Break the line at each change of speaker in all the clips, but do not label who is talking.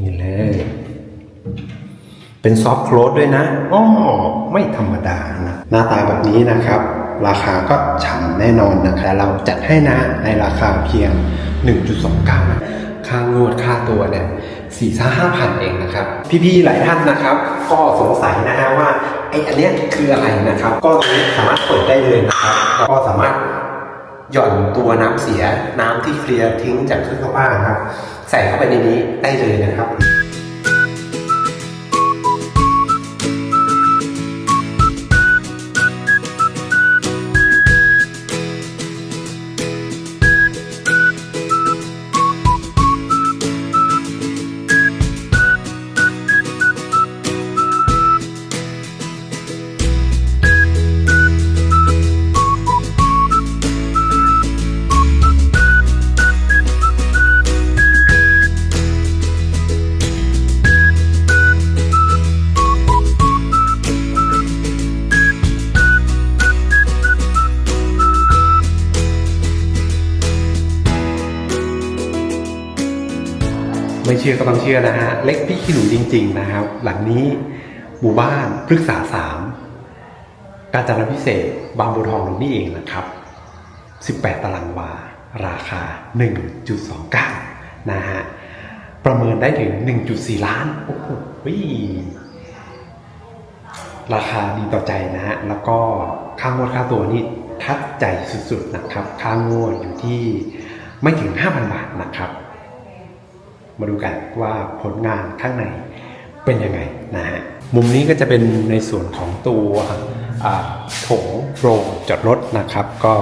นี่เลย เป็นซอฟต์โคลดด้วยนะอ้อไม่ธรรมดานะ หน้าตาแบบนี้นะครับ ราคาก็ฉ่ำแน่นอนนะครับเราจัดให้นะในราคาเพียง 1.29นะค่างวดค่าตัวเนี่ยสี่ห้าห้าพันเองนะครับ พี่ๆหลายท่านนะครับ ก็สงสัยนะฮะว่าไอ้อันเนี้ยคืออะไรนะครับ ก็ตรงนี้สามารถเปิดได้เลยนะครับแล้วก็สามารถ หย่อนตัวน้ำเสียน้ำที่เคลียร์ทิ้งจากเครื่องซักผ้าครับ ใส่เข้าไปในนี้ได้เลยนะครับ เชื่อก็ต้องเชื่อนะฮะ เล็กพี่ขี้หนูจริง ๆ นะครับ หลังนี้หมู่บ้านพฤกษาสามการจนาพิเศษ บางบัวทองตรงนี้เองนะครับ 18 ตารางวา ราคา 1.29 นะฮะ ประเมินได้ถึง 1.4 ล้าน โอ้โหราคาดีต่อใจนะฮะ แล้วก็ค่างวดค่าตัวนี่ทัดใจสุดๆนะครับ ค่างวดอยู่ที่ไม่ถึง 5,000 บาทนะครับ มาดูกันว่าผลงานข้างในเป็นยังไงนะฮะมุมนี้ก็จะเป็นในส่วนของตัวโถงโรงจอดรถนะครับ ก็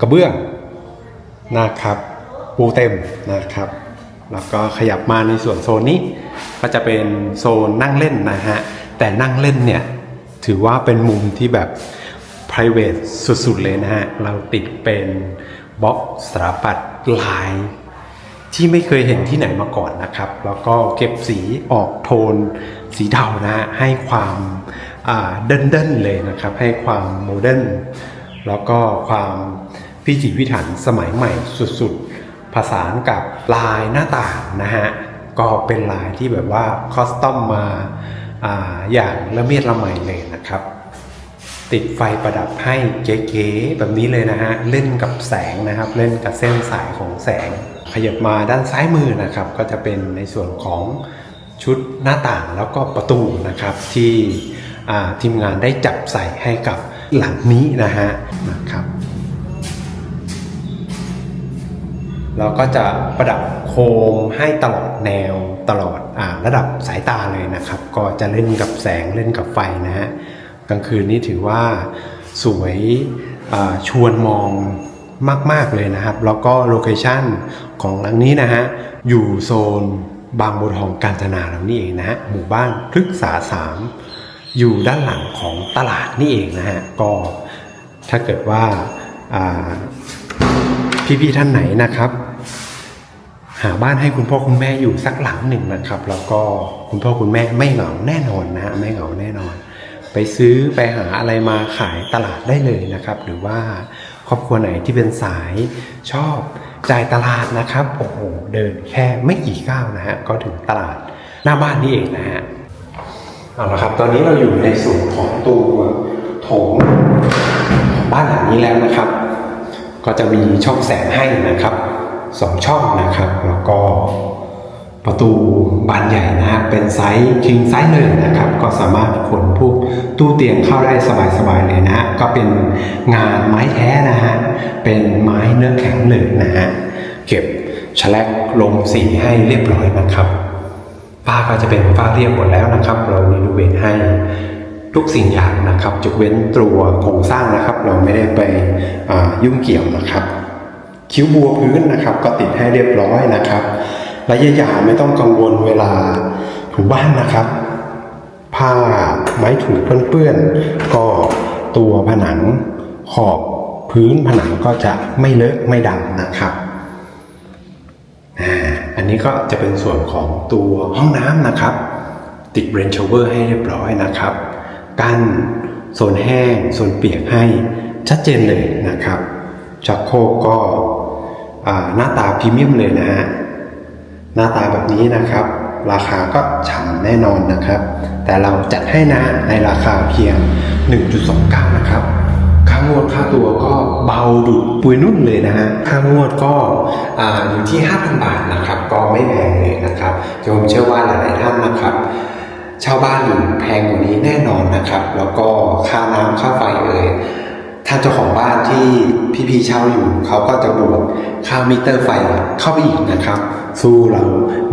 กระเบื้องนะครับปูเต็มนะครับแล้วก็ขยับมาในส่วนโซนนี้ ก็จะเป็นโซนนั่งเล่นนะฮะแต่นั่งเล่นเนี่ยถือว่าเป็นมุมที่แบบ private สุดๆเลยนะฮะเราติดเป็นบล็อกสถาปัตย์ลาย ที่ไม่เคยเห็นที่ไหนมาก่อนนะครับ แล้วก็เก็บสีออกโทน สีเทานะฮะให้ความเดินเดินๆเลยนะครับ ให้ความโมเดิร์นแล้วก็ความพิจิตพิถันสมัยใหม่สุดๆ ผสานกับลายหน้าต่างนะฮะ ก็เป็นลายที่แบบว่าคอสตอมมาอาอย่างละเมียดละไมเลยนะครับ ติดไฟประดับให้เก๋ๆแบบนี้เลยนะฮะ เล่นกับแสงนะครับ เล่นกับเส้นสายของแสง ขยับมาด้านซ้ายมือนะครับ ก็จะเป็นในส่วนของชุดหน้าต่างแล้วก็ประตูนะครับที่ทีมงานได้จับใส่ให้กับหลังนี้นะฮะนะครับเราก็จะประดับโคมให้ตลอดแนวตลอดอระดับสายตาเลยนะครับ ก็จะเล่นกับแสงเล่นกับไฟนะฮะ กลางคืนนี้ถือว่าสวยชวนมองมาก ๆ เลยนะครับ แล้วก็โลเคชั่นของหลังนี้นะฮะ อยู่โซนบางบัวทองกาญจนาเรานี่เองนะฮะ หมู่บ้านพฤกษาสามอยู่ด้านหลังของตลาดนี่เองนะฮะ ก็ถ้าเกิดว่าอ่าพี่ ๆ ท่านไหนนะครับ หาบ้านให้คุณพ่อคุณแม่อยู่สักหลังหนึ่งนะครับ แล้วก็คุณพ่อคุณแม่ไม่เหงาแน่นอนนะฮะไม่เหงาแน่นอน ไปซื้อไปหาอะไรมาขายตลาดได้เลยนะครับ หรือว่าครอบครัวไหนที่เป็นสายชอบจ่ายตลาดนะครับ โอ้โห เดินแค่ไม่กี่ก้าวนะฮะ ก็ถึงตลาดหน้าบ้านนี่เองนะฮะ เอาละครับ ตอนนี้เราอยู่ในส่วนของตัวโถงของบ้านหลังนี้แล้วนะครับ ก็จะมีช่องแสงให้นะครับสองช่องนะครับ แล้วก็ ประตูบานใหญ่นะฮะเป็นไซส์คิงไซส์เลยนะครับ ก็สามารถขนพวกตู้เตียงเข้าได้สบายๆเลยนะฮะก็เป็นงานไม้แท้นะฮะเป็นไม้เนื้อแข็งเลยนะฮะเก็บแฉลกลงสีให้เรียบร้อยนะครับฝ้าก็จะเป็นฝ้าเรียบหมดแล้วนะครับ เรารีโนเวทให้ทุกสิ่งอย่างนะครับยกเว้นตัวโครงสร้างนะครับ เราไม่ได้ไปยุ่งเกี่ยวนะครับ คิ้วบัวพื้นนะครับ ก็ติดให้เรียบร้อยนะครับ ระยะยาไม่ต้องกังวลเวลาถูบ้านนะครับ ผ้าไม้ถูเปื้อนๆก็ตัวผนังขอบพื้นผนังก็จะไม่เลอะไม่ดำนะครับอ่าอันนี้ก็จะเป็นส่วนของตัวห้องน้ำนะครับ ติดเรนชเวอร์ให้เรียบร้อยนะครับ กั้นโซนแห้งโซนเปียกให้ชัดเจนเลยนะครับชักโครกก็หน้าตาพรีเมียมเลยนะฮะ หน้าตาแบบนี้นะครับ ราคาก็ฉ่ำแน่นอนนะครับ แต่เราจัดให้นะในราคาเพียง 1.29 นะครับค่างวดค่าตัวก็เบาดุดปุยนุ่นเลยนะฮะค่างวดก็อ่าอยู่ที่ 5,000 บาทนะครับ ก็ไม่แพงเลยนะครับโยมเชื่อว่าหลายๆท่านนะครับเช่าบ้านอยู่แพงกว่านี้แน่นอนนะครับ แล้วก็ค่าน้ำค่าไฟเอ่ย ท่านเจ้าของบ้านที่พี่ๆเช่าอยู่เขาก็จะบวกค่ามิเตอร์ไฟเข้าไปอีกนะครับ สู้เรา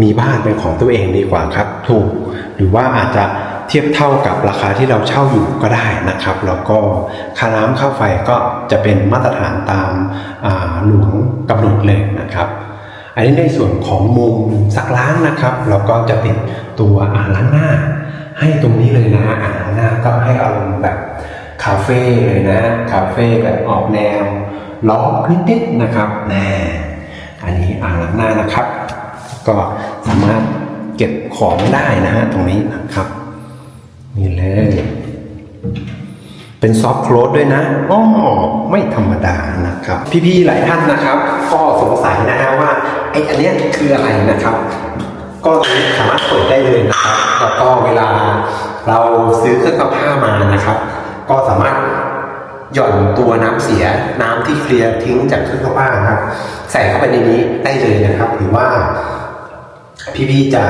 มีบ้านเป็นของตัวเองดีกว่าครับ ถูก หรือว่าอาจจะเทียบเท่ากับราคาที่เราเช่าอยู่ก็ได้นะครับ แล้วก็ค่าน้ำค่าไฟก็จะเป็นมาตรฐานตามาหลวงกำหนดเลยนะครับ อันนี้ในส่วนของมุมซักล้างนะครับเราก็จะเป็นตัวอ่างล้างหน้า ให้ตรงนี้เลยนะอ่างล้างหน้าก็ให้อารมณ์แบบ คาเฟ่เลยนะ คาเฟ่แบบออกแนวล้อนิดๆนะครับแน่อันนี้อ่างล้างหน้านะครับ ก็สามารถเก็บของได้นะฮะตรงนี้นะครับนี่เลย เป็นซอฟต์โคลดด้วยนะอ๋อไม่ธรรมดานะครับ พี่ๆหลายท่านนะครับ ก็สงสัยนะฮะว่าไอ้อันเนี้ยคืออะไรนะครับก็ตรงนี้สามารถเปิดได้เลยนะครับ แล้วก็เวลาเราซื้อเครื่องซักผ้ามานะครับ ก็สามารถหย่อนตัวน้ำเสียน้ำที่เคลียร์ทิ้งจากเครื่องซักผ้าครับ ใส่เข้าไปในนี้ได้เลยนะครับ หรือว่าพี่ๆจะ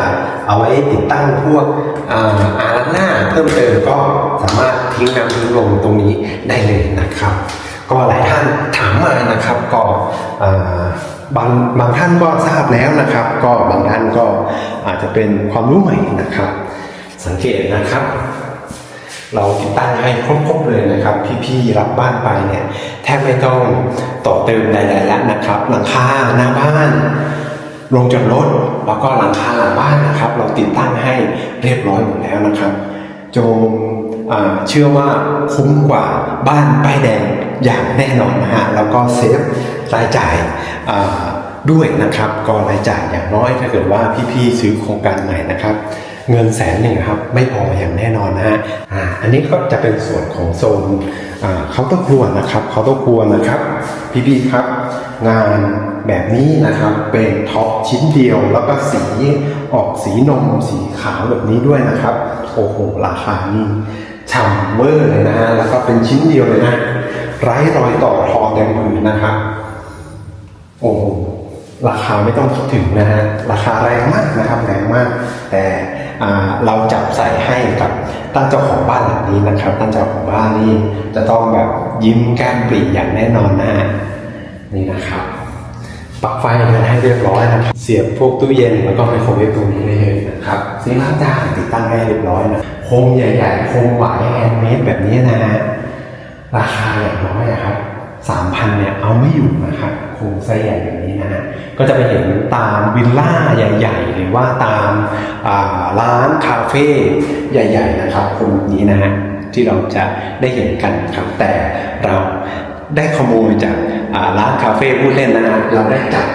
เอาไว้ติดตั้งพวกอ่าอาล้างหน้าเพิ่มเติมก็สามารถทิ้งน้ำทิ้งลงตรงนี้ได้เลยนะครับ ก็หลายท่านถามมานะครับก็บางบางท่านก็ทราบแล้วนะครับ ก็บางท่านก็อาจจะเป็นความรู้ใหม่นะครับ สังเกตนะครับ เราติดตั้งให้ครบๆเลยนะครับ พี่ๆรับบ้านไปเนี่ยแทบไม่ต้องต่อเติมใดๆแล้วนะครับ หลังคาหน้าบ้านลงจากรถแล้วก็หลังคาหลังบ้านนะครับ เราติดตั้งให้เรียบร้อยหมดแล้วนะครับจมเชื่อว่าคุ้มกว่าบ้านป้ายแดงอย่างแน่นอนนะฮะแล้วก็เซฟรายจ่ายด้วยนะครับ ก็รายจ่ายอย่างน้อยถ้าเกิดว่าพี่ๆซื้อโครงการใหม่นะครับ เงินแสนหนึ่งครับไม่พออย่างแน่นอนนะฮะอ่าอันนี้ก็จะเป็นส่วนของโซนอ่าเคาน์เตอร์ครัวนะครับเคาน์เตอร์ครัวนะครับ พี่ๆครับ งานแบบนี้นะครับเป็นท็อปชิ้นเดียวแล้วก็สีออกสีนมสีขาวแบบนี้ด้วยนะครับโอ้โหราคานี่ฉ่ำเวอร์เลยนะฮะแล้วก็เป็นชิ้นเดียวเลยนะไร้รอยต่อทอเต็มผืนนะครับโอ้โหราคาไม่ต้องคิดถึงนะฮะราคาแรงมากนะครับแรงมาก แต่ เราจับใส่ให้กับตั้งเจ้าของบ้านหลังนี้นะครับตั้งเจ้าของบ้านนี่จะต้องแบบยิ้มแก้มปรีอย่างแน่นอนนะฮะนี่นะครับปลั๊กไฟกันให้เรียบร้อยนะครับเสียบพวกตู้เย็นแล้วก็ไมโครเวฟตรงนี้ได้เลยนะครับซื้อล้างจานติดตั้งให้เรียบร้อยนะโคมใหญ่ๆโคมหวายแฮนด์เมดแบบนี้นะฮะราคาอย่างน้อยอะครับสามพันเนี่ยเอาไม่อยู่นะครับ โครงไส้ใหญ่แบบนี้นะฮะก็จะไปเห็นตามวิลล่าใหญ่ ๆ หรือว่าตามร้านคาเฟ่ใหญ่ ๆ นะครับครงแบบนี้นะฮะที่เราจะได้เห็นกันครับแต่เราได้ขโมยจากร้านคาเฟ่พูดเล่นนะฮะเราได้จับ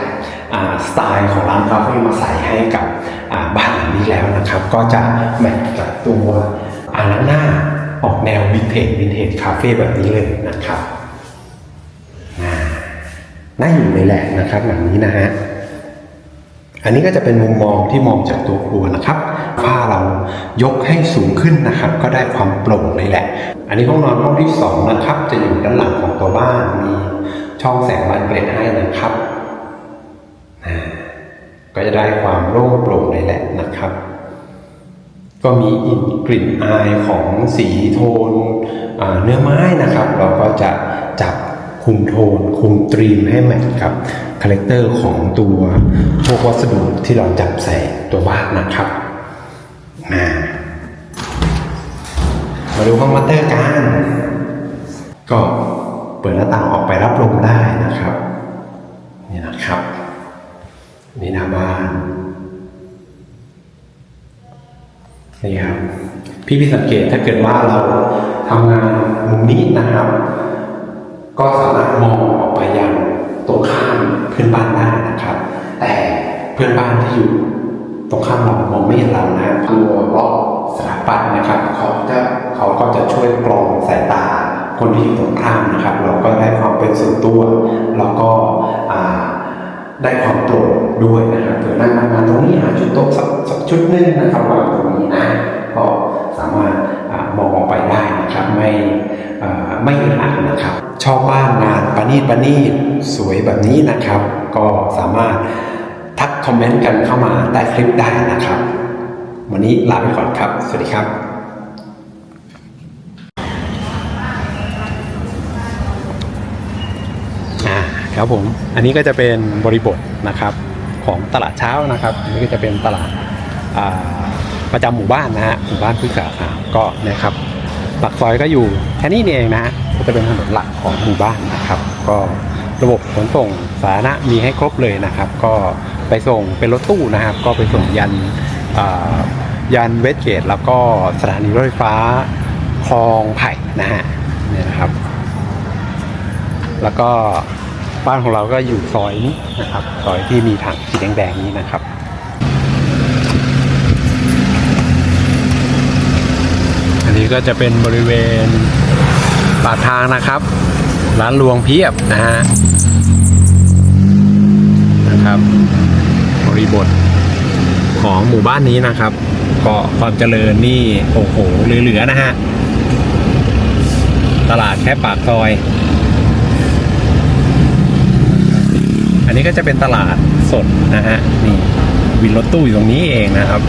สไตล์ของร้านคาเฟ่มาใส่ให้กับบ้านหลังนี้แล้วนะครับ ก็จะแมทกับตัวอ่างล้างหน้าออกแนววินเทจวินเทจคาเฟ่แบบนี้เลยนะครับ น่าอยู่เลยแหละนะครับหลังนี้นะฮะอันนี้ก็จะเป็นมุมมองที่มองจากตัวครัวนะครับฝ้าเรายกให้สูงขึ้นนะครับ ก็ได้ความโปร่งเลยแหละ อันนี้ห้องนอนห้องที่สองนะครับ จะอยู่ด้านหลังของตัวบ้านมีช่องแสงบานเกล็ดให้นะครับก็จะได้ความโล่งโปร่งเลยแหละนะครับ ก็มีกลิ่นอายของสีโทนเนื้อไม้นะครับ เราก็จะจับ คุมโทน คุมตรีมให้แมทกับคาแรคเตอร์ของตัวพวกวัสดุที่เราจับใส่ตัวบ้านนะครับมามาดูห้องมัตเตอร์กันก็เปิดหน้าต่างออกไปรับลมได้นะครับ นี่นะครับนี่หน้าบ้านนี่ครับพี่พี่สังเกตถ้าเกิดว่าเราทำงานมุมนี้นะครับ ก็สามารถมองออกไปยังตรงข้ามเพื่อนบ้านได้นะครับ แต่เพื่อนบ้านที่อยู่ตรงข้ามเรามองไม่เห็นเรานะตัวล็อกสถาปัตย์นะครับเขาจะเขาก็จะช่วยกรองสายตาคนที่อยู่ตรงข้ามนะครับ เราก็ได้ความเป็นส่วนตัวแล้วก็อ่าได้ความโปร่งด้วยนะครับเผื่อนั่งนานๆตรงนี้หาชุดโต๊ะสักสักชุดหนึงนะครับวางตรงนี้นะก็สามารถอามองออกไปได้นะครับไม่อ่าไม่อึดอัดนะครับ ชอบบ้านงานประณีตประณีตสวยแบบนี้นะครับ ก็สามารถทักคอมเมนต์กันเข้ามาใต้คลิปได้นะครับ วันนี้ลาไปก่อนครับ สวัสดีครับอ่าครับผมอันนี้ก็จะเป็นบริบทนะครับของตลาดเช้านะครับอันนี้ก็จะเป็นตลาดาประจำหมู่บ้านนะฮะหมู่บ้านพฤกษาขาก็นะครับปากซอยก็อยู่แค่นี้เองนะฮะ ก็จะเป็นถนนหลักของหมู่บ้านนะครับ ก็ระบบขนส่งสาธารณะมีให้ครบเลยนะครับ ก็ไปส่งเป็นรถตู้นะครับ ก็ไปส่งยันอ่ายันเวสเกต แล้วก็สถานีรถไฟฟ้าคลองไผ่นะฮะเนี่ยนะครับ แล้วก็บ้านของเราก็อยู่ซอยนี้นะครับซอยที่มีถังสีแดงๆนี้นะครับอันนี้ก็จะเป็นบริเวณ ปากทางนะครับ ร้านรวงเพียบนะฮะนะครับบริบทของหมู่บ้านนี้นะครับ ก็ความเจริญนี่โอ้โหเหลือๆนะฮะตลาดแค่ปากซอย อันนี้ก็จะเป็นตลาดสดนะฮะนี่วินรถตู้อยู่ตรงนี้เองนะครับ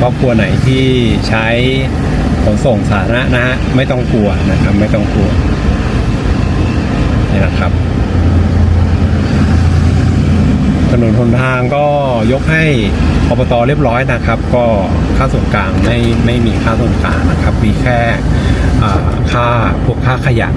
ครอบครัวไหนที่ใช้ ขนส่งสาธารณะนะฮะไม่ต้องกลัวนะครับ ไม่ต้องกลัวนี่นะครับ ถนนหนทางก็ยกให้อบตเรียบร้อยนะครับ ก็ค่าส่วนกลางไม่ไม่มีค่าส่วนกลางนะครับ มีแค่ค่าพวกค่าขยะ